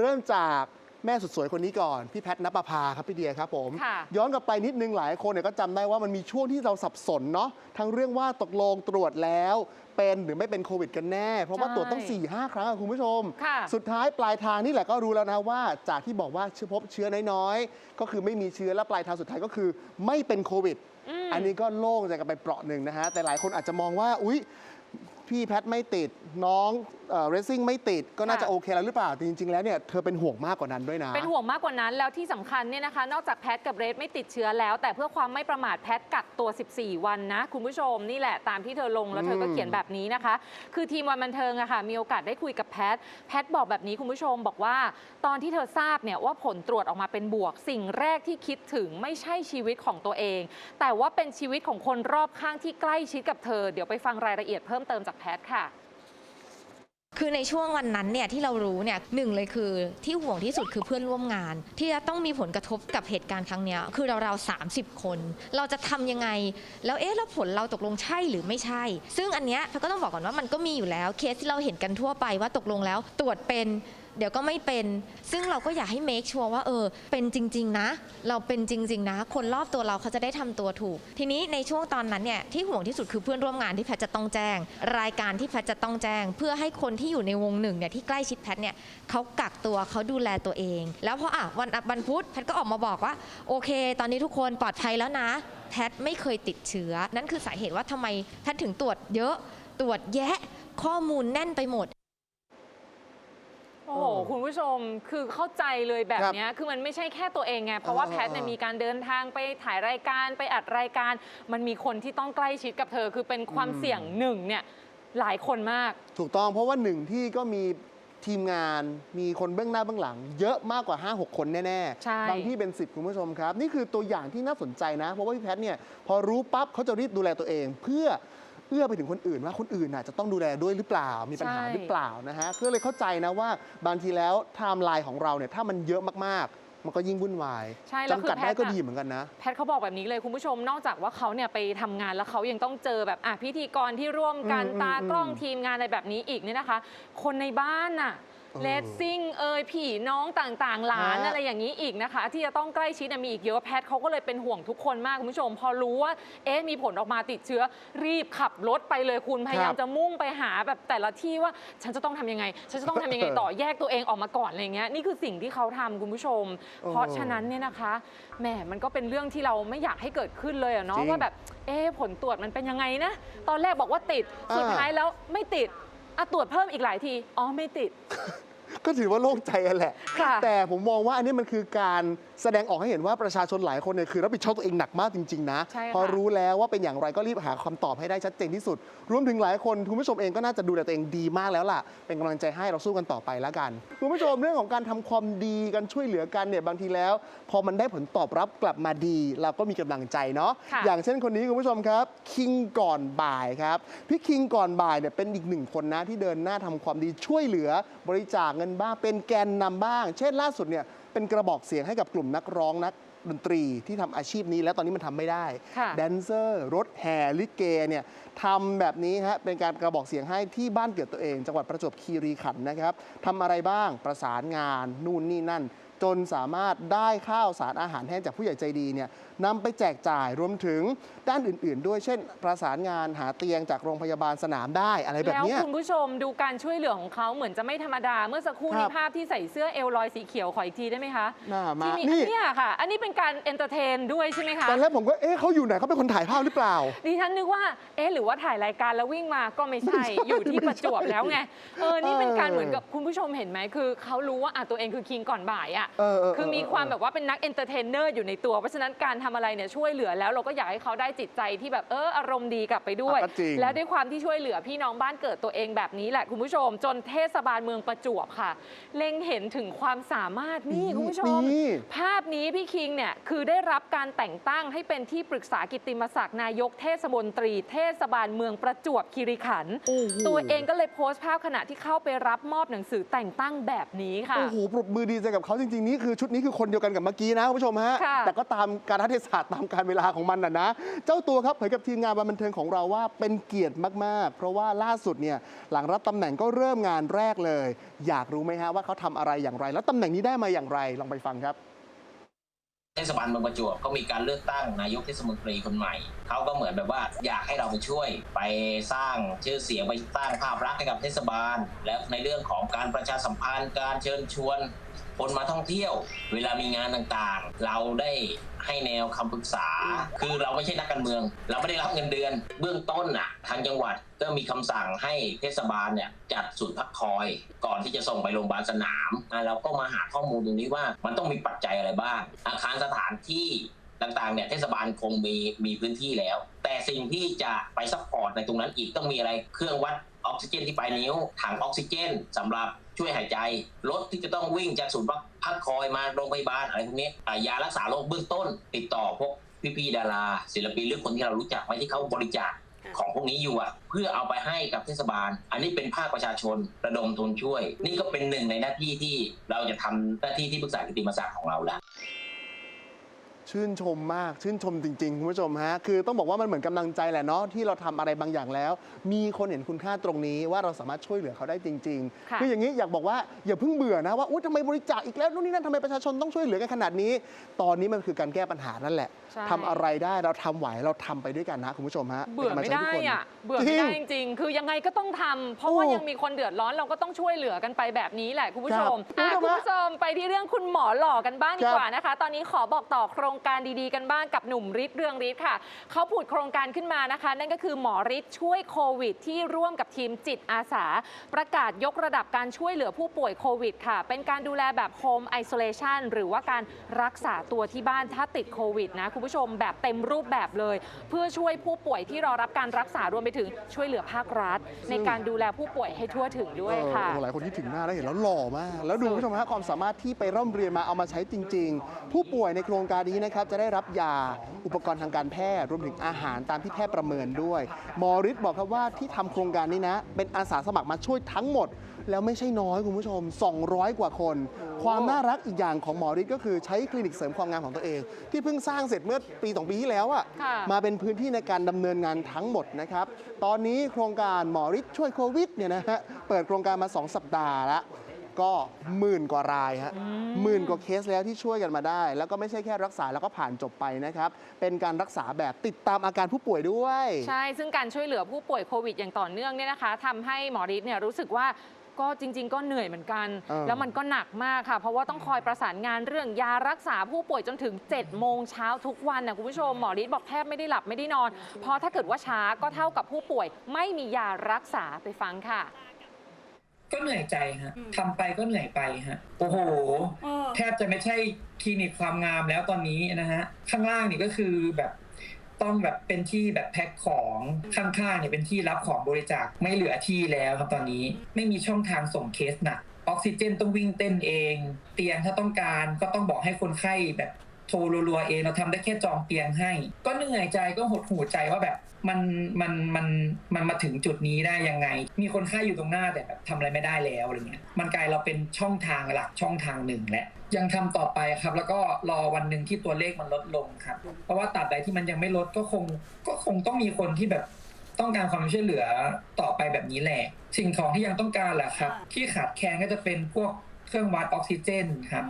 เริ่มจากแม่สุดสวยคนนี้ก่อน พี่แพทย์นปภาครับพี่เดียครับผม ค่ะย้อนกลับไปนิดนึงหลายคนเนี่ยก็จำได้ว่ามันมีช่วงที่เราสับสนเนาะทั้งเรื่องว่าตกลงตรวจแล้ว เป็นหรือไม่เป็นโควิดกันแน่ เพราะว่าใช่ตรวจต้อง4ี่ห้าครั้งอะคุณผู้ชม ค่ะ สุดท้ายปลายทางนี่แหละก็รู้แล้วนะว่าจากที่บอกว่าเชื้อพบเชื้อน้อยๆ ก็คือไม่มีเชื้อและปลายทางสุดท้ายก็คือไม่เป็นโควิดอืมอันนี้ก็โล่งใจกันไปเปราะหนึ่งนะฮะ แต่หลายคนอาจจะมองว่า อุ๊ย พี่แพทไม่ติดน้องเรซซิ่งไม่ติดก็น่าจะค่ะโอเคแล้วหรือเปล่าแต่จริง ๆ แล้วเนี่ยเธอเป็นห่วงมากกว่านั้นด้วยนะ เป็นห่วงมากกว่านั้นแล้วที่สำคัญเนี่ยนะคะ นอกจากแพทกับเรดไม่ติดเชื้อแล้ว แต่เพื่อความไม่ประมาทแพทกักตัว 14 วันนะ คุณผู้ชมนี่แหละตามที่เธอลงแล้วเธอก็อืมเขียนแบบนี้นะคะ คือทีมวันบันเทิงอะค่ะมีโอกาสได้คุยกับแพทแพทบอกแบบนี้คุณผู้ชมบอกว่า ตอนที่เธอทราบเนี่ยว่าผลตรวจออกมาเป็นบวก สิ่งแรกที่คิดถึงไม่ใช่ชีวิตของตัวเอง แต่ว่าเป็นชีวิตของคนรอบข้างที่ใกล้ชิดกับเธอ เดี๋ยวไปฟังรายละเอียดเพิ่มเติมจากแพทค่ะ คือในช่วงวันนั้นเนี่ยที่เรารู้เนี่ยหนึ่งเลยคือที่ห่วงที่สุดคือเพื่อนร่วมงาน ที่จะต้องมีผลกระทบกับเหตุการณ์ครั้งเนี้ยคือเราเราสามสิบคน เราจะทำยังไง แล้วเอ๊ะแล้วผลเราตกลงใช่หรือไม่ใช่ ซึ่งอันเนี้ยเราก็ต้องบอกก่อนว่ามันก็มีอยู่แล้วเคสที่เราเห็นกันทั่วไปว่าตกลงแล้วตรวจเป็น เดี๋ยวก็ไม่เป็น ซึ่งเราก็อยากให้ make sure ว่าเออ เป็นจริง ๆ นะ เราเป็นจริง ๆ นะ คนรอบตัวเราเขาจะได้ทำตัวถูก ทีนี้ในช่วงตอนนั้นเนี่ยที่ห่วงที่สุดคือเพื่อนร่วมงานที่แพทย์จะต้องแจ้ง รายการที่แพทย์จะต้องแจ้ง เพื่อให้คนที่อยู่ในวงหนึ่งเนี่ยที่ใกล้ชิดแพทย์เนี่ยเขากักตัวเขาดูแลตัวเอง แล้วพออะวันวันพุธแพทย์ก็ออกมาบอกว่า โอเค ตอนนี้ทุกคนปลอดภัยแล้วนะ แพทย์ไม่เคยติดเชื้อ นั่นคือสาเหตุว่าทำไมแพทย์ถึงตรวจเยอะ ตรวจแยะข้อมูลแน่นไปหมด โอ้โหเออคุณผู้ชมคือเข้าใจเลยแบบครับเนี้ยคือมันไม่ใช่แค่ตัวเองไงเพราะว่าเออแพทเนี่ยเออมีการเดินทางไปถ่ายรายการไปอัดรายการ มันมีคนที่ต้องใกล้ชิดกับเธอ คือเป็นความอืมเสี่ยงหนึ่งเนี่ยหลายคนมาก ถูกต้องเพราะว่าหนึ่งที่ก็มีทีมงานมีคนเบื้องหน้าเบื้องหลัง เยอะมากกว่า 5-6 คนแน่ใช่บางที่เป็น 10 คุณผู้ชมครับ นี่คือตัวอย่างที่น่าสนใจนะ เพราะว่าพี่แพทย์เนี่ยพอรู้ปั๊บเขาจะรีบดูแลตัวเอง เพื่อ เอื้อไปถึงคนอื่นว่าคนอื่นน่ะจะต้องดูแลด้วยหรือเปล่ามีปัญหาหรือเปล่านะฮะก็เลยเข้าใจนะว่าบางทีแล้วไทม์ไลน์ของเราเนี่ยถ้ามันเยอะมากๆ มันก็ยิ่งวุ่นวายใช่แล้วคือจำกัดได้แพทย์ก็อะ ดีเหมือนกันนะ แพทย์เขาบอกแบบนี้เลยคุณผู้ชมนอกจากว่าเขาเนี่ยไปทำงานแล้วเขายังต้องเจอแบบอะพิธีกรที่ร่วมกันอืมตากล้องอืม ทีมงานอะไรแบบนี้อีกเนี่ยนะคะ คนในบ้านน่ะ เออเลสซิ่งเอยผีน้องต่างๆ หลานฮะอะไรอย่างนี้อีกนะคะ ที่จะต้องใกล้ชิดเนี่ยมีอีกเยอะแพทย์เขาก็เลยเป็นห่วงทุกคนมากคุณผู้ชม พอรู้ว่าเอ๊ะมีผลออกมาติดเชื้อ รีบขับรถไปเลยคุณพยายามจะมุ่งไปหาแบบแต่ละที่ว่าฉันจะต้องทำยังไง ฉันจะต้องทำยังไงต่อแยกตัวเองออกมาก่อนอะไรเงี้ยนี่คือสิ่งที่เขาทำคุณผู้ชม เพราะฉะนั้นเนี่ยนะคะแหมมันก็เป็นเรื่องที่เราไม่อยากให้เกิดขึ้นเลยอะเนาะจริงว่าแบบเอ๊ะผลตรวจมันเป็นยังไงนะตอนแรกบอกว่าติดอ่าสุดท้ายแล้วไม่ติด อะตรวจเพิ่มอีกหลายที อ๋อ ไม่ติด ก็ถือว่าโล่งใจกันแหละ ค่ะแต่ผมมองว่าอันนี้มันคือการแสดงออกให้เห็นว่าประชาชนหลายคนเนี่ยคือรับผิดชอบตัวเองหนักมากจริง ๆ นะ ใช่ค่ะ พอรู้แล้วว่าเป็นอย่างไรก็รีบหาคำตอบให้ได้ชัดเจนที่สุด รวมถึงหลายคนคุณผู้ชมเองก็น่าจะดูแลตัวเองดีมากแล้วล่ะ เป็นกำลังใจให้เราสู้กันต่อไปแล้วกัน คุณผู้ชมเรื่องของการทำความดีกันช่วยเหลือกันเนี่ยบางทีแล้ว พอมันได้ผลตอบรับกลับมาดี เราก็มีกำลังใจเนาะ ค่ะ อย่างเช่นคนนี้คุณผู้ชมครับ คิงก่อนบ่ายครับ พี่คิงก่อนบ่ายเนี่ยเป็นอีกหนึ่งคนนะที่เดินหน้าทำความดีช่วยเหลือบริจาคเงินบ้าง เป็นแกนนำบ้าง เช่นล่าสุดเนี่ยเป็นกระบอกเสียงให้กับกลุ่มนักร้องนักดนตรีที่ทำอาชีพนี้แล้วตอนนี้มันทำไม่ได้ค่ะแดนเซอร์ รถแห่ลิเกเนี่ยทำแบบนี้ฮะเป็นการกระบอกเสียงให้ที่บ้านเกิดตัวเอง จังหวัดประจวบคีรีขันธ์นะครับทำอะไรบ้างประสานงาน นู่นนี่นั่น จนสามารถได้ข้าวสารอาหารแห้งจากผู้ใหญ่ใจดีเนี่ย นำไปแจกจ่ายรวมถึงด้านอื่น ๆ ด้วยเช่น ประสานงานหาเตียงจากโรงพยาบาลสนามได้อะไรแบบแล้วเนี้ยคุณผู้ชมดูการช่วยเหลือของเขาเหมือนจะไม่ธรรมดา เมื่อสักครู่ครันี้บภาพที่ใส่เสื้อเอลลอยสีเขียวขออีกทีได้ไหมคะน่ามาที่มีนี่อันเนี้ยค่ะ อันนี้เป็นการเอนเตอร์เทนด้วยใช่ไหมคะตอนแรกผมก็เอ๊ะเขาอยู่ไหนเขาเป็นคนถ่ายภาพหรือเปล่าดิฉันนึกว่าเอ๊ะหรือว่าถ่ายรายการแล้ววิ่งมาก็ไม่ใช่ไม่ใช่อยู่ที่ประจวบแล้วไงเออนี่เป็นการเออเหมือนกับคุณผู้ชมเห็นไหมคือเขารู้ว่าอะตัวเองคือคิงก่อนบ่ายอะเออเออเออคือมีความแบบว่าเป็นนักเอนเตอร์เทนเนอร์อยู่ในตัวเพราะฉะนั้นการทำอะไรเนี่ยช่วยเหลือแล้วเราก็อยากให้เขาได้จิตใจที่แบบเอออารมณ์ดีกลับไปด้วย อะก็จริง แล้วด้วยความที่ช่วยเหลือพี่น้องบ้านเกิดตัวเองแบบนี้แหละคุณผู้ชม จนเทศบาลเมืองประจวบค่ะ เล็งเห็นถึงความสามารถนี่คุณผู้ชม นี่ ภาพนี้พี่คิงเนี่ยคือได้รับการแต่งตั้งให้เป็นที่ปรึกษากิตติมศักดิ์นายกเทศมนตรี เทศบาลาลเมืองประจวบคีรีขันธ์โอ้โห ตัวเองก็เลยโพสต์ภาพขณะที่เข้าไปรับมอบหนังสือแต่งตั้งแบบนี้ค่ะ โอ้โหปรบมือดีใจกับเขาจริง ๆ นี่คือชุดนี้คือคนเดียวกันกับเมื่อกี้นะคุณผู้ชมฮะ ค่ะ แต่ก็ตามการทัศศาสตร์ตามการเวลาของมันน่ะนะ เจ้าตัวครับเผยกับทีมงานบันเทิงของเราว่าเป็นเกียรติมากๆ เพราะว่าล่าสุดเนี่ยหลังรับตำแหน่งก็เริ่มงานแรกเลย อยากรู้ไหมฮะว่าเขาทำอะไรอย่างไร แล้วตำแหน่งนี้ได้มาอย่างไรลองไปฟังครับเทศบาลเมืองประจวบก็มีการเลือกตั้งนายกเทศมนตรีคนใหม่ เขาก็เหมือนแบบว่าอยากให้เราไปช่วยไปสร้างชื่อเสียงไปสร้างภาพลักษณ์ให้กับเทศบาล และในเรื่องของการประชาสัมพันธ์การเชิญชวน คนมาท่องเที่ยว เวลามีงานต่างๆ เราได้ให้แนวคำปรึกษา คือเราไม่ใช่นักการเมือง เราไม่ได้รับเงินเดือน เบื้องต้นน่ะ ทางจังหวัดก็มีคำสั่งให้เทศบาลเนี่ยจัดศูนย์พักคอย ก่อนที่จะส่งไปโรงพยาบาลสนามอะเราก็มาหาข้อมูลตรงนี้ว่ามันต้องมีปัจจัยอะไรบ้าง อาคารสถานที่ต่างๆเนี่ยเทศบาลคงมีมีพื้นที่แล้ว แต่สิ่งที่จะไปซัพพอร์ตในตรงนั้นอีกต้องมีอะไรเครื่องวัด ออกซิเจนที่ปลายนิ้ว ถังออกซิเจนสำหรับช่วยหายใจ รถที่จะต้องวิ่งจากศูนย์พักคอยมาโรงพยาบาลอะไรพวกนี้ยารักษาโรคเบื้องต้น ติดต่อพวกพี่ๆดารา ศิลปินหรือคนที่เรารู้จักไว้ที่เขาบริจาคของพวกนี้อยู่อะเพื่อเอาไปให้กับเทศบาล อันนี้เป็นภาคประชาชนระดมทุนช่วย นี่ก็เป็นหนึ่งในหน้าที่ที่เราจะทำหน้าที่ที่ปรึกษากิติมศักดิ์ของเราแล้ว ชื่นชมมากชื่นชมจริงๆคุณผู้ชมฮะคือต้องบอกว่ามันเหมือนกำลังใจแหละเนาะที่เราทำอะไรบางอย่างแล้ว มีคนเห็นคุณค่าตรงนี้ว่าเราสามารถช่วยเหลือเขาได้จริงค่ะๆคืออย่างนี้อยากบอกว่าอย่าเพิ่งเบื่อนะว่าอุ้ยทำไมบริจาคอีกแล้วนู่นนี่นั่นทำไมประชาชนต้องช่วยเหลือกันขนาดนี้ ตอนนี้มันคือการแก้ปัญหานั่นแหละใช่ทำอะไรได้เราทำไหวเราทำไปด้วยกันนะคุณผู้ชมฮะเบื่อไม่ป็นกำลังใจได้ให้ทุกคนอะเบื่อไม่ได้จริจงริงๆ คือยังไงก็ต้องทำเพราะว่าโอ้ยังมีคนเดือดร้อนเราก็ต้องช่วยเหลือกันไปแบบนี้แหละคุณผู้ชมครับอะคุณผู้ชมคุณผู้ชมไปที่เรื่องคุณหมอหล่อกันบ้างดีครับกว่านะคะ ตอนนี้ขอบอกต่อโครงการดีๆกันบ้างกับหนุ่มฤทธิ์เรืองฤทธิ์ค่ะ เขาผุดโครงการขึ้นมานะคะ นั่นก็คือหมอฤทธิ์ช่วยโควิด ที่ร่วมกับทีมจิตอาสา ประกาศยกระดับการช่วยเหลือผู้ป่วยโควิดค่ะ เป็นการดูแลแบบโฮมไอโซเลชันหรือว่าการรักษาตัวที่บ้านถ้าติดโควิดนะคุณผู้ชมแบบเต็มรูปแบบเลย เพื่อช่วยผู้ป่วยที่รอรับการรักษารวมไปถึงช่วยเหลือภาครัฐ ในการดูแลผู้ป่วยให้ทั่วถึงด้วยค่ะ หลายคนที่ถึงหน้าแล้วเห็นแล้วหล่อมาก แล้วดูคุณผู้ชมฮะความสามารถที่ไปร่ำเรียนมาเอามาใช้จริง ๆ ผู้ป่วยในโครงการนี้นะครับจะได้รับยาอุปกรณ์ทางการแพทย์รวมถึงอาหารตามที่แพทย์ประเมินด้วยหมอฤทธิ์บอกครับว่าที่ทำโครงการนี้นะ เป็นอาสาสมัครมาช่วยทั้งหมด แล้วไม่ใช่น้อยคุณผู้ชม 200 กว่าคน ความน่ารักอีกอย่างของหมอฤทธิ์ก็คือใช้คลินิกเสริมความงามของตัวเอง ที่เพิ่งสร้างเสร็จเมื่อปีสองปีที่แล้วอะค่ะมาเป็นพื้นที่ในการดำเนินงานทั้งหมดนะครับตอนนี้โครงการหมอฤทธิ์ช่วยโควิดเนี่ยนะฮะเปิดโครงการมา 2 สัปดาห์แล้ว ก็หมื่นกว่ารายฮะหมื่นกว่าเคสแล้วที่ช่วยกันมาได้ แล้วก็ไม่ใช่แค่รักษาแล้วก็ผ่านจบไปนะครับ เป็นการรักษาแบบติดตามอาการผู้ป่วยด้วย ใช่ ซึ่งการช่วยเหลือผู้ป่วยโควิดอย่างต่อเนื่องเนี่ยนะคะทำให้หมอฤทธิ์เนี่ยรู้สึกว่าก็จริง ๆ ก็เหนื่อยเหมือนกัน เออ แล้วมันก็หนักมากค่ะ เพราะว่าต้องคอยประสานงานเรื่องยารักษาผู้ป่วยจนถึง 7 โมงเช้าทุกวันนะคุณผู้ชมหมอฤทธิ์บอกแทบไม่ได้หลับไม่ได้นอน เพราะถ้าเกิดว่าช้าก็เท่ากับผู้ป่วย ไม่มียารักษาไปฟังค่ะก็ เหนื่อยใจฮะทำไปก็เหนื่อยไปฮะโอ้โห แทบจะไม่ใช่คลินิกความงามแล้วตอนนี้นะฮะข้างล่างนี่ก็คือแบบต้องแบบเป็นที่แบบแพ็คของข้างๆเนี่ยเป็นที่รับของบริจาคไม่เหลือที่แล้วครับตอนนี้ไม่มีช่องทางส่งเคสหนักออกซิเจนต้องวิ่งเต้นเอง เตียงถ้าต้องการก็ต้องบอกให้คนไข้แบบโทรรัวๆเองเราทำได้แค่จองเตียงให้ ก็เหนื่อยใจก็หดหูใจว่าแบบ มันมันมันมันมาถึงจุดนี้ได้ยังไง มีคนไข้อยู่ตรงหน้าแต่แบบทำอะไรไม่ได้แล้วอะไรเงี้ยมันกลายเราเป็นช่องทางหลักช่องทางหนึ่งแหละยังทำต่อไปครับ แล้วก็รอวันหนึ่งที่ตัวเลขมันลดลงครับ เพราะว่าตราบใดที่มันยังไม่ลดก็คงก็คงต้องมีคนที่แบบต้องการความช่วยเหลือต่อไปแบบนี้แหละ สิ่งของที่ยังต้องการแหละครับ ที่ขาดแคลนก็จะเป็นพวกเครื่องวัดออกซิเจนครับ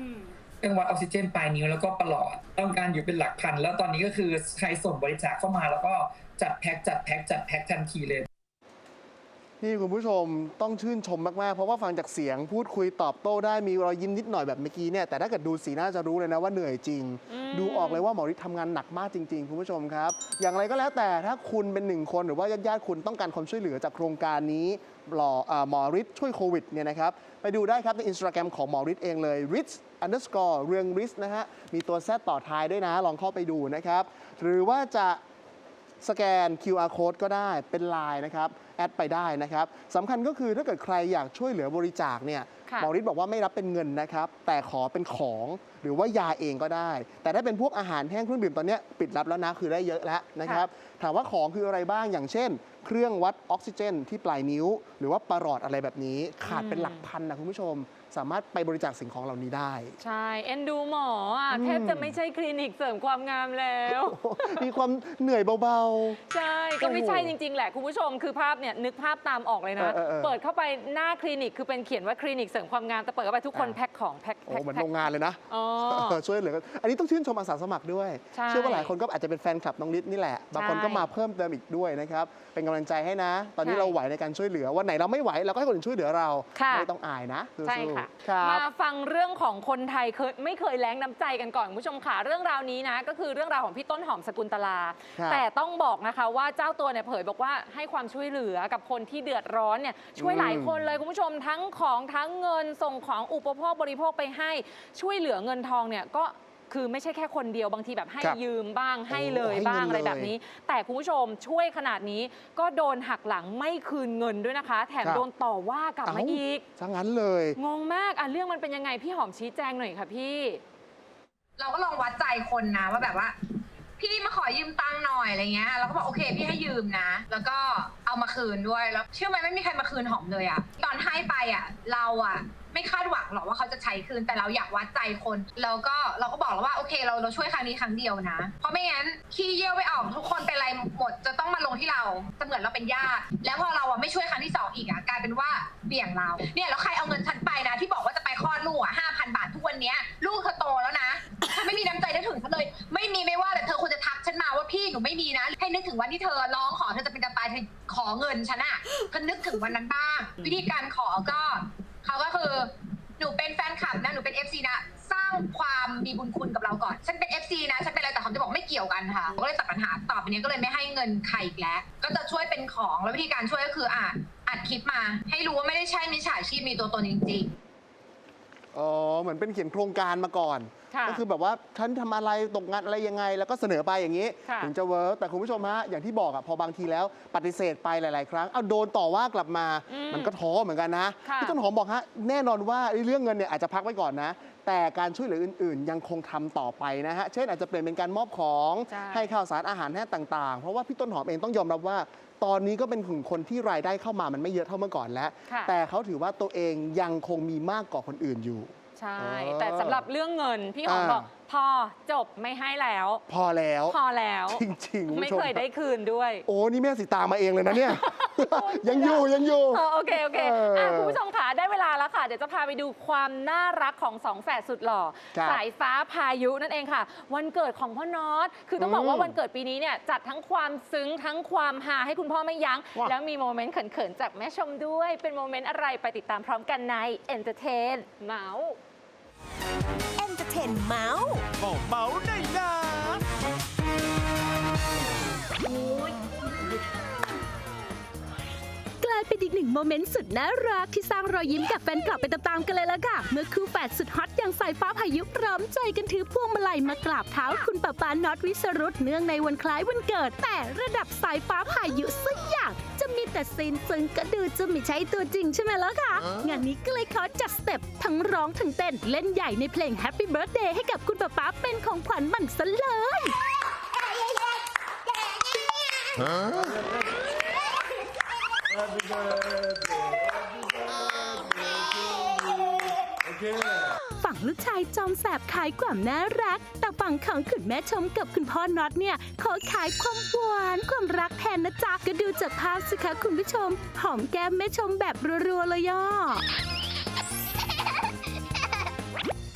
เครื่องวัดออกซิเจนปลายนิ้วแล้วก็ประหลอด ต้องการอยู่เป็นหลักพัน แล้วตอนนี้ก็คือใครส่งบริจาคเข้ามาแล้วก็ จัดแพ็คจัดแพ็คจัดแพ็คทันทีเลย นี่คุณผู้ชมต้องชื่นชมมาก ๆ เพราะว่าฟังจากเสียงพูดคุยตอบโต้ได้มีรอยยิ้มนิดหน่อยแบบเมื่อกี้เนี่ยแต่ถ้าเกิดดูสีหน้าจะรู้เลยนะว่าเหนื่อยจริงอืมดูออกเลยว่าหมอฤทธิ์ทำงานหนักมากจริง ๆ คุณผู้ชมครับ อย่างไรก็แล้วแต่ถ้าคุณเป็นหนึ่งคนหรือว่าญาติๆคุณต้องการความช่วยเหลือจากโครงการนี้หล่อเอ่อหมอฤทธิ์ช่วยโควิดเนี่ยนะครับไปดูได้ครับในอินสตาแกรมของหมอฤทธิ์เองเลย r i t h underscore เรืองฤทธิ์นะฮะมีตัวแซดต่อท้ายด้วยนะลองเข้าไปดูนะครับหรือว่าจะ สแกน QR code ก็ได้เป็นไลน์นะครับ แอดไปได้นะครับสำคัญก็คือถ้าเกิดใครอยากช่วยเหลือบริจาคเนี่ยค่ะหมอฤทธิ์บอกว่าไม่รับเป็นเงินนะครับ แต่ขอเป็นของหรือว่ายาเองก็ได้ แต่ถ้าเป็นพวกอาหารแห้งเครื่องดื่มตอนเนี้ยปิดรับแล้วนะคือได้เยอะแล้วนะครับ ถามว่าของคืออะไรบ้างอย่างเช่น เครื่องวัดออกซิเจน ที่ปลายนิ้ว หรือว่าประหลอดอะไรแบบนี้ขาดเป็นหลักพันนะคุณผู้ชม สามารถไปบริจาคสิ่งของเหล่านี้ได้ ใช่ เอ็นดูหมออะอืมแทบจะไม่ใช่คลินิกเสริมความงามแล้วโอ้โหมีความเหนื่อยเบา ใช่ ก็ไม่ใช่โอ้โหจริง ๆ แหละ คุณผู้ชมคือภาพเนี่ยนึกภาพตามออกเลยนะ เออเออเออ เปิดเข้าไปหน้าคลินิกคือเป็นเขียนว่าคลินิกเสริมความงามแต่เปิดเข้าไปทุกคนอ่าแพ็คของแพ็คๆโอ้แพ็คเหมือนแพ็โรคงงานเลยนะ อ๋อ เออช่วยเหลือกันอันนี้ต้องชื่นชมอาสาสมัครด้วย ใช่เชื่อว่าหลายคนก็อาจจะเป็นแฟนคลับน้องนิดนี่แหละ บางคนก็ใช่มาเพิ่มเติมอีกด้วยนะครับ เป็นกำลังใจให้นะ ตอนนี้ใช่เราไหวในการช่วยเหลือ วันไหนเราไม่ไหวเราก็ให้คนอื่นช่วยเหลือเรา ค่ะ ไม่ต้องอายนะสู้ๆ ใช่ค่ะครับมาฟังเรื่องของคนไทยเคยไม่เคยแล้งน้ำใจกันก่อนคุณผู้ชมค่ะเรื่องราวนี้นะ ก็คือเรื่องราวของพี่ต้นหอมสกุลตลา ครับแต่ต้องบอกนะคะว่าเจ้าตัวเนี่ยเผยบอกว่าให้ความช่วยเหลือกับคนที่เดือดร้อนเนี่ยช่วยหลายคนเลยคุณผู้ชมทั้งของทั้งเงินส่งของอุปโภคบริโภคไปให้ช่วยเหลือเงินทองเนี่ยก็ คือไม่ใช่แค่คนเดียวบางทีแบบให้ครับยืมบ้างให้โอ้เลยให้บ้างเงินอะไรเลยแบบนี้ แต่คุณผู้ชมช่วยขนาดนี้ก็โดนหักหลังไม่คืนเงินด้วยนะคะ แถมครับ โดนต่อว่ากลับมาเอ้าอีก ซะงั้นเลย งงมากอะเรื่องมันเป็นยังไงพี่หอมชี้แจงหน่อยค่ะพี่ เราก็ลองวัดใจคนนะว่าแบบว่า พี่มาขอยืมตังค์หน่อยอะไรเงี้ยเราก็บอกโอเคพี่ให้ยืมนะ แล้วก็เอามาคืนด้วยแล้วเชื่อไหมไม่มีใครมาคืนหอมเลยอะตอนให้ไปอะเราอะ ไม่คาดหวังหรอกว่าเขาจะใช้คืน แต่เราอยากวัดใจคน แล้วก็เราก็บอกแล้วว่าโอเคเราเราช่วยครั้งนี้ครั้งเดียวนะ เพราะไม่งั้นขี้เยี่ยวไม่ออกทุกคนเป็นไรหมดจะต้องมาลงที่เราเหมือนเราเป็นญาติ แล้วพอเราอะไม่ช่วยครั้งที่สองอีกอะกลายเป็นว่าเบี่ยงเรา เนี่ยแล้วใครเอาเงินฉันไปนะ ที่บอกว่าจะไปคลอดลูกอะห้าพันบาททุกวันเนี้ยลูกเธอโตแล้วนะเธอไม่มีน้ำใจนึกถึงฉันเลย ไม่มีไม่ว่าแต่เธอควรจะทักฉันมาว่าพี่หนูไม่มีนะ ให้นึกถึงวันที่เธอร้องขอเธอจะเป็นจะตายเธอขอเงินฉันอะเธอนึกถึงวันนั้นบ้าง วิธีการขอก็ เป็นแฟนคลับนะหนูเป็น FC นะ สร้างความมีบุญคุณกับเราก่อน ฉันเป็น FC นะ ฉันเป็นอะไรแต่เขาจะบอกไม่เกี่ยวกันค่ะก็เลยตัดปัญหาต่อไปนี้ก็เลยไม่ให้เงินใครอีกแล้ว ก็จะช่วยเป็นของแล้ววิธีการช่วยก็คืออะอัดคลิปมา ให้รู้ว่าไม่ได้ใช่มิจฉาชีพมีตัวตนจริงๆ อ๋อเหมือนเป็นเขียนโครงการมาก่อน ค่ะก็คือแบบว่าฉันทำอะไรตกงานอะไรยังไง แล้วก็เสนอไปอย่างนี้ ค่ะ ถึงจะเวิร์กแต่คุณผู้ชมฮะอย่างที่บอกอะพอบางทีแล้วปฏิเสธไปหลาย ๆ ครั้งเอาโดนต่อว่ากลับมา อืมมันก็ท้อเหมือนกันนะค่ะ พี่ต้นหอมบอกฮะแน่นอนว่าเรื่องเงินเนี่ยอาจจะพักไว้ก่อนนะแต่การช่วยเหลืออื่น ๆ ยังคงทำต่อไปนะฮะ เช่นอาจจะเปลี่ยนเป็นการมอบของใช่ ให้ข้าวสารอาหารแห้งต่าง ๆ เพราะว่าพี่ต้นหอมเองต้องยอมรับว่า ตอนนี้ก็เป็นกลุ่มคนที่รายได้เข้ามามันไม่เยอะเท่าเมื่อก่อนแล้ว ค่ะ แต่เขาถือว่าตัวเองยังคงมีมากกว่าคนอื่นอยู่ ใช่ เออแต่สำหรับเรื่องเงิน พี่หอมอ่า บอกพอจบไม่ให้แล้ว พอแล้ว พอแล้ว จริงๆคุณไม่ผู้ชมเคยได้คืนด้วย โอ้ นี่แม่สีตางมาเองเลยนะเนี่ย ยังอยู่ยังอยู่ เออโอเคโอเคเอออะคุณผู้ชมค่ะได้เวลาแล้วค่ะ เดี๋ยวจะพาไปดูความน่ารักของสองแฝดสุดหล่อ ครับสายฟ้าพายุนั่นเองค่ะ วันเกิดของพ่อน็อตคือต้องบอกว่าอืมวันเกิดปีนี้เนี่ยจัดทั้งความซึ้งทั้งความฮาให้คุณพ่อไม่ยัง้ง ว้าแล้วมีโมเมนต์เขินๆ จากแม่ชมด้วย เป็นโมเมนต์อะไรไปติดตามพร้อมกันใน Entertain เมาส์ เอนเตอร์เทนเมาส์ก็เมาได้นะ กลายเป็นอีกหนึ่งโมเมนต์สุดน่ารักที่สร้างรอยยิ้มกับแฟนคลับไปตามๆกันเลยละค่ะ เมื่อคู่แฝดสุดฮอตอย่างสายฟ้าพายุพร้อมใจกันถือพวงมาลัยมากราบเท้าคุณป้าปาน็อตวิสรุตเนื่องในวันคล้ายวันเกิด แต่ระดับสายฟ้าพายุสักอย่างจะมีแต่ซีนซึ้งก็ดูจะไม่ใช่ตัวจริงใช่ไหมล่ะคะงานนี้ก็เลยขอจัดสเต็ปทั้งร้องทั้งเต้นเล่นใหญ่ในเพลง Happy Birthday ให้กับคุณป้าป๊าเป็นของขวัญมันซะเลย ฝั่งลูกชายจอมแสบขายความน่ารัก แต่ฝั่งของคุณแม่ชมกับคุณพ่อน็อตเนี่ย ขอขายความหวานความรักแทนนะจ๊ะก็ดูจากภาพสิคะคุณผู้ชม หอมแก้มแม่ชมแบบรัวๆเลยย่อ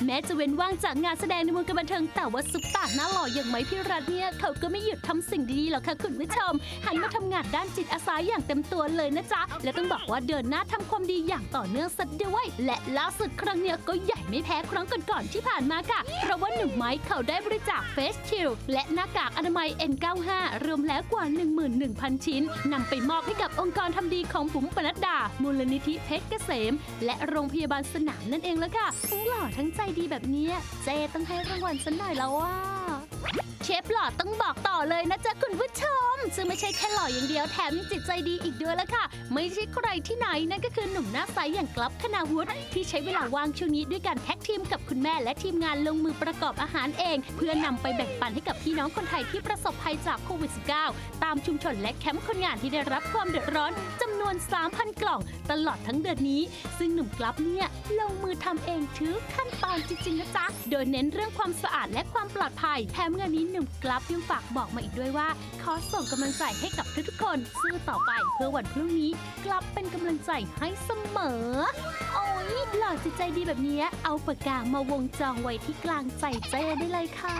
แม้จะเว้นว่างจากงานแสดงในวงการบันเทิง แต่ว่าซุปตาหน้าหล่ออย่างไม้พี่รัฐเนี่ยเขาก็ไม่หยุดทำสิ่งดีๆหรอกค่ะคุณผู้ชม หันมาทำงานด้านจิตอาสาอย่างเต็มตัวเลยนะจ๊ะ และต้องบอกว่าเดินหน้าทำความดีอย่างต่อเนื่องสัดด้วย และล่าสุดครั้งเนี้ยก็ใหญ่ไม่แพ้ครั้งก่อนๆที่ผ่านมาค่ะ เพราะว่าหนุ่มไม้เขาได้บริจาคเฟสชิลและหน้ากากอนามัย N95 รวมแล้วกว่า 11,000 ชิ้นนำไปมอบให้กับองค์กรทำดีของบุ๋มปนัดดา มูลนิธิเพชรเกษม และโรงพยาบาลสนามนั่นเองละค่ะทั้งหล่อทั้งใจดีแบบเนี้ยเจต้องให้รางวัลสันหน่อยแล้วว่า เชฟหล่อต้องบอกต่อเลยนะจ๊ะคุณผู้ชม ซึ่งไม่ใช่แค่หล่ออย่างเดียวแถมยังจิตใจดีอีกด้วยละค่ะ ไม่ใช่ใครที่ไหนนั่นก็คือหนุ่มหน้าใสอย่างกลับคณาวุฒิที่ใช้เวลาว่างช่วงนี้ด้วยการแท็กทีมกับคุณแม่และทีมงานลงมือประกอบอาหารเอง เพื่อนำไปแบ่งปันให้กับพี่น้องคนไทยที่ประสบภัยจากโควิด -19 ตามชุมชนและแคมป์คนงานที่ได้รับความเดือดร้อนจำนวน 3,000 กล่อง ตลอดทั้งเดือนนี้ ซึ่งหนุ่มกลับเนี่ยลงมือทำเองทุกขั้นตอนจริงๆนะจ๊ะโดยเน้นเรื่องความสะอาดและความปลอดภัยแถมงานนี้หนุ่มกลับยังฝากบอกมาอีกด้วยว่าขอส่งกำลังลังใจให้กับทุกๆคนสู้ต่อไปเพื่อวันพรุ่งนี้ กลับเป็นกำลังใจให้เสมอ โอ้ยหล่อจิตใจดีแบบนี้เอาปากกามาวงจองไว้ที่กลางใจเจได้เลยค่ะ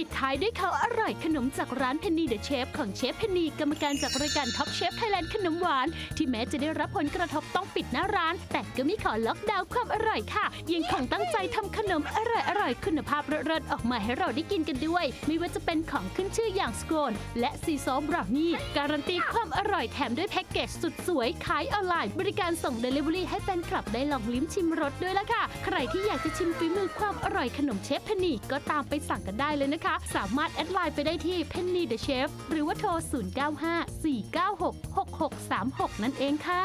ปิดท้ายด้วยเขาวอร่อยขนมจากร้านเพนนีเดอะเชฟของเชฟเพนนีกรรมการจากรายการท็อปเชฟไทยแลนด์ขนมหวาน ที่แม้จะได้รับผลกระทบต้องปิดหน้าร้าน แต่ก็ไม่ขอล็อกดาวน์ความอร่อยค่ะ ยังคงตั้งใจทำขนมอร่อยๆ คุณภาพเลิศๆออกมาให้เราได้กินกันด้วย ไม่ว่าจะเป็นของขึ้นชื่ออย่างสโคนและซีซอสบราวนี่การันตีความอร่อยแถมด้วยแพ็กเกจสุดสวยขายออนไลน์ บริการส่งเดลิเวอรี่ให้แฟนคลับได้ลองลิ้มชิมรสด้วยละค่ะ ใครที่อยากจะชิมฝีมือความอร่อยขนมเชฟเพนนีก็ตามไปสั่งกันได้เลยนะคะสามารถแอดไลน์ไปได้ที่ Penny the Chef หรือว่าโทร 0954966636 นั่นเองค่ะ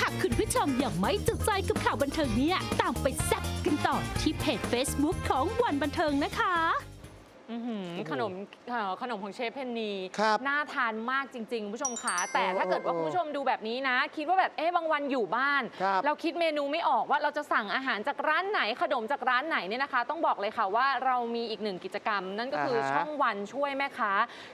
หากคุณผู้ชมยังไม่จุใจกับข่าวบันเทิงเนี้ยตามไปแซ่บกันต่อที่เพจ Facebook ของวันบันเทิงนะคะ ขนมเอ่อขนมของเชฟเพนนี ครับน่าทานมากจริงๆคุณผู้ชมค่ะแต่เออถ้าเกิดว่าเออคุณผู้ชมดูแบบนี้นะ คิดว่าแบบเอ๊ะบางวันอยู่บ้าน ครับเราคิดเมนูไม่ออกว่าเราจะสั่งอาหารจากร้านไหน ขนมจากร้านไหนเนี่ยนะคะ ต้องบอกเลยค่ะว่าเรามีอีกหนึ่งกิจกรรม นั่นก็คืออาฮะ ช่องวันช่วยแม่ค้า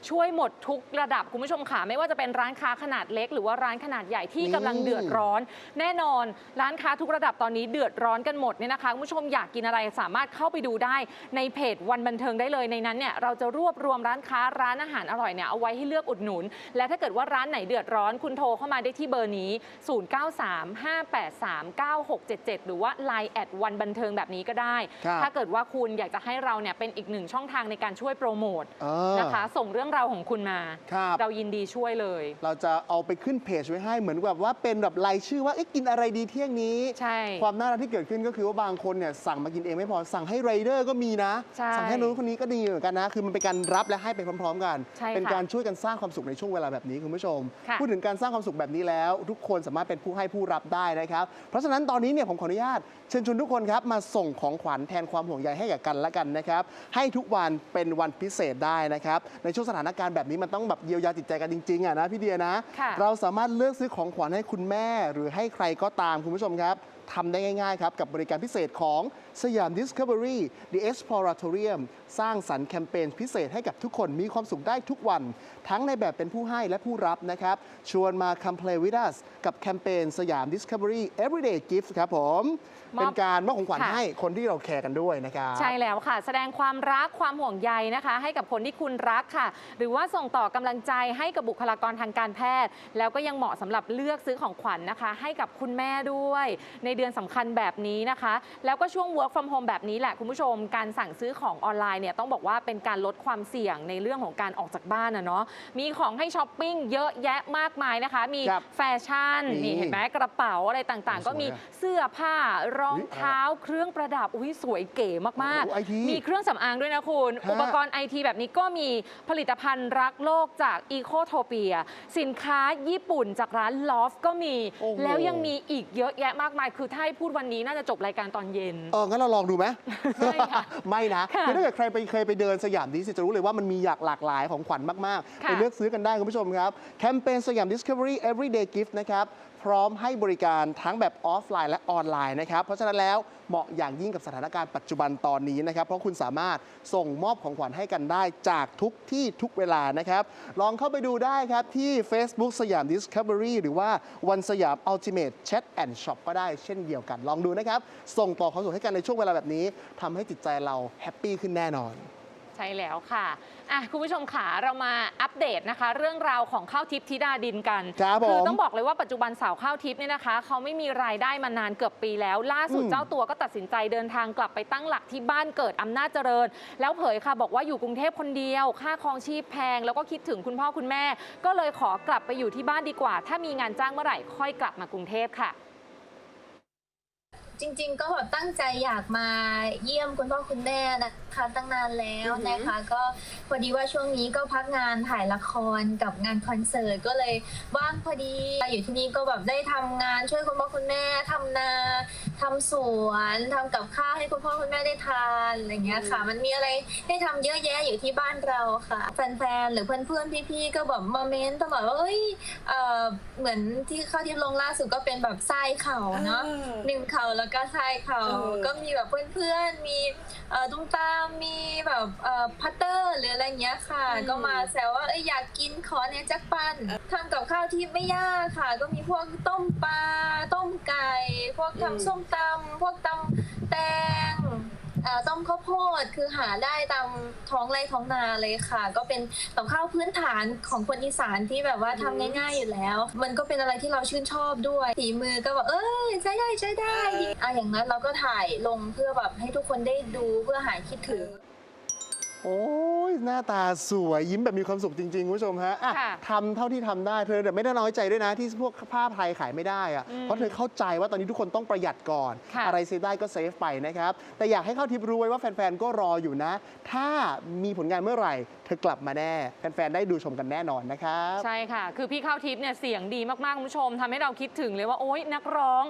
ช่วยหมดทุกระดับคุณผู้ชมค่ะไม่ว่าจะเป็นร้านค้าขนาดเล็ก หรือว่าร้านขนาดใหญ่ที่กำลังเดือดร้อน แน่นอน ร้านค้าทุกระดับตอนนี้เดือดร้อนกันหมดเนี่ยนะคะคุณผู้ชมอยากกินอะไรสามารถเข้าไปดูได้ในเพจวันบันเทิงได้เลยในนั้นเนี่ยเราจะรวบรวมร้านค้าร้านอาหารอร่อยเนี่ยเอาไว้ให้เลือกอุดหนุน และถ้าเกิดว่าร้านไหนเดือดร้อนคุณโทรเข้ามาได้ที่เบอร์นี้ 0935839677 หรือว่า Line แอดวันบันเทิงแบบนี้ก็ได้ ครับถ้าเกิดว่าคุณอยากจะให้เราเนี่ยเป็นอีกหนึ่งช่องทางในการช่วยโปรโมทเออนะคะ ส่งเรื่องราวของคุณมา ครับ เรายินดีช่วยเลย เราจะเอาไปขึ้นเพจไว้ให้เหมือนแบบว่าเป็นแบบรายชื่อว่าเอ๊ะกินอะไรดีเที่ยงนี้ ใช่ ความน่ารักที่เกิดขึ้นก็คือว่าบางคนเนี่ยสั่งมากินเองไม่พอสั่งให้ไรเดอร์ก็มีนะ ใช่ สั่งให้นู้นคนนี้ก็ดีเหมือนกันนะ คือมันเป็นการรับและให้ไปพร้อม ๆ กัน ใช่ค่ะเป็นการช่วยกันสร้างความสุขในช่วงเวลาแบบนี้คุณผู้ชม ค่ะ พูดถึงการสร้างความสุขแบบนี้แล้ว ทุกคนสามารถเป็นผู้ให้ผู้รับได้นะครับ เพราะฉะนั้นตอนนี้เนี่ยผมขออนุญาตเชิญชวนทุกคนครับมาส่งของขวัญแทนความห่วงใยให้กับกันและกันนะครับ ให้ทุกวันเป็นวันพิเศษได้นะครับ ในช่วงสถานการณ์แบบนี้มันต้องแบบเยียวยาจิตใจกันจริงๆอะนะพี่เดียนะ ค่ะ เราสามารถเลือกซื้อของขวัญให้คุณแม่ หรือให้ใครก็ตามคุณผู้ชมครับทำได้ง่ายๆครับกับบริการพิเศษของ สยาม Discovery The Exploratorium สร้างสรรค์แคมเปญพิเศษให้กับทุกคนมีความสุขได้ทุกวัน ทั้งในแบบเป็นผู้ให้และผู้รับนะครับ ชวนมา Come Play with us กับแคมเปญสยาม Discovery Everyday Gift ครับผม มอบเป็นการมอบของขวัญค่ะ ให้คนที่เราแคร์กันด้วยนะครับ ใช่แล้วค่ะ แสดงความรักความห่วงใยนะคะ ให้กับคนที่คุณรักค่ะ หรือว่าส่งต่อกำลังใจให้กับบุคลากรทางการแพทย์ แล้วก็ยังเหมาะสำหรับเลือกซื้อของขวัญนะคะ ให้กับคุณแม่ด้วย ในเดือนสำคัญแบบนี้นะคะ แล้วก็ช่วง work from home แบบนี้แหละคุณผู้ชม การสั่งซื้อของออนไลน์เนี่ยต้องบอกว่าเป็นการลดความเสี่ยงในเรื่องของการออกจากบ้านนะเนาะมีของให้ช้อปปิ้งเยอะแยะมากมายนะคะ มีครับแฟชั่นนี่นี่เห็นไหมกระเป๋าอะไรต่างๆ ก็มีสวยอะเสื้อผ้ารองเท้าเครื่องประดับอุ้ยสวยเก๋มากโอ้โห IT ๆมีเครื่องสำอางด้วยนะคุณ ฮะ อุปกรณ์ไอทีแบบนี้ก็มีผลิตภัณฑ์รักโลกจากอีโคโทเปียสินค้าญี่ปุ่นจากร้านลอฟก็มี โอ้โห แล้วยังมีอีกเยอะแยะมากมาย คือถ้าให้พูดวันนี้น่าจะจบรายการตอนเย็น เอองั้นเราลองดูไหมไม่ค่ะไม่นะค่ะคือถ้าเกิดใครไปเคยไปเดินสยามดิสจะรู้เลยว่ามันมีอยากหลากหลายของขวัญมากๆค่ะไปเลือกซื้อกันได้คุณผู้ชมครับ แคมเปญสยาม Discovery Everyday Gift นะครับพ ร้อมให้บริการทั้งแบบออฟไลน์และออนไลน์นะครับ เพราะฉะนั้นแล้วเหมาะอย่างยิ่งกับสถานการณ์ปัจจุบันตอนนี้นะครับ เพราะคุณสามารถส่งมอบของขวัญให้กันได้จากทุกที่ทุกเวลานะครับ ลองเข้าไปดูได้ครับ ที่ Facebook สยาม Discovery หรือว่าวันสยาม Ultimate Chat and Shop ก็ได้เช่นเดียวกัน ลองดูนะครับ ส่งต่อความสุขให้กันในช่วงเวลาแบบนี้ทำให้จิตใจเราแฮปปี้ขึ้นแน่นอน ใช่แล้วค่ะอะคุณผู้ชมขาเรามาอัปเดตนะคะ เรื่องราวของข้าวทิพย์ธิดาดินกันครับผม คือต้องบอกเลยว่าปัจจุบันสาวข้าวทิพย์เนี่ยนะคะ เขาไม่มีรายได้มานานเกือบปีแล้ว ล่าสุดอืม เจ้าตัวก็ตัดสินใจเดินทางกลับไปตั้งหลักที่บ้านเกิดอำนาจเจริญ แล้วเผยค่ะบอกว่าอยู่กรุงเทพคนเดียว ค่าครองชีพแพง แล้วก็คิดถึงคุณพ่อคุณแม่ ก็เลยขอกลับไปอยู่ที่บ้านดีกว่า ถ้ามีงานจ้างเมื่อไหร่ค่อยกลับมากรุงเทพค่ะ จริง ๆ ก็แบบตั้งใจอยากมาเยี่ยมคุณพ่อคุณแม่นะคะตั้งนานแล้วนะคะ ก็พอดีว่าช่วงนี้ก็พักงานถ่ายละครกับงานคอนเสิร์ตก็เลยว่างพอดีอยู่ที่นี่ก็แบบได้ทำงานช่วยคุณพ่อคุณแม่ทำนาทำสวนทำกับข้าวให้คุณพ่อคุณแม่ได้ทานอะไรอย่างเงี้ยค่ะ มันมีอะไรให้ทำเยอะแยะอยู่ที่บ้านเราค่ะ แฟนๆหรือเพื่อนๆพี่ๆก็แบบมาเมนตลอดว่าเอ้ยเอ่อเหมือนที่เข้าที่ลงล่าสุดก็เป็นแบบทรายเข่าเนาะหนึ่งเขาแล้วก็ทรายเขาก็มีแบบเพื่อนๆ มีเอ่อตุ้มตามมีแบบเอ่อพัตเตอร์หรืออะไรเงี้ยค่ะ ก็มาแซวว่าเอ้ยอยากกินขอเนี่ยจักปันทำกับข้าวที่ไม่ยากค่ะ ก็มีพวกต้มปลาต้มไก่ พวกทำส้มตำพวกตำแตงเอ่อ ต้มข้าวโพดคือหาได้ตามท้องไร่ท้องนาเลยค่ะ ก็เป็นกับข้าวพื้นฐานของคนอีสานที่แบบว่าทำง่าย ๆอยู่แล้ว มันก็เป็นอะไรที่เราชื่นชอบด้วยฝีมือก็แบบเออใช้ได้ใช้ได้อะอย่างนั้นเราก็ถ่ายลงเพื่อแบบให้ทุกคนได้ดูเพื่อหายคิดถึง โอ้ยหน้าตาสวยยิ้มแบบมีความสุขจริงๆคุณผู้ชมฮะอะค่ะ ทำเท่าที่ทำได้เธอแต่ไม่ได้น้อยใจด้วยนะที่พวกผ้าไทยขายไม่ได้อะอืมเพราะเธอเข้าใจว่าตอนนี้ทุกคนต้องประหยัดก่อน ค่ะ อะไรเซฟได้ก็เซฟไปนะครับ แต่อยากให้เข้าทิปรู้ไว้ว่าแฟนๆ ก็รออยู่นะ ถ้ามีผลงานเมื่อไหร่ เธอกลับมาแน่ แฟนๆ ได้ดูชมกันแน่นอนนะครับ ใช่ค่ะ คือพี่ข้าวทิพย์เนี่ยเสียงดีมากๆ คุณผู้ชมทำให้เราคิดถึงเลยว่า โอ๊ยนักร้อง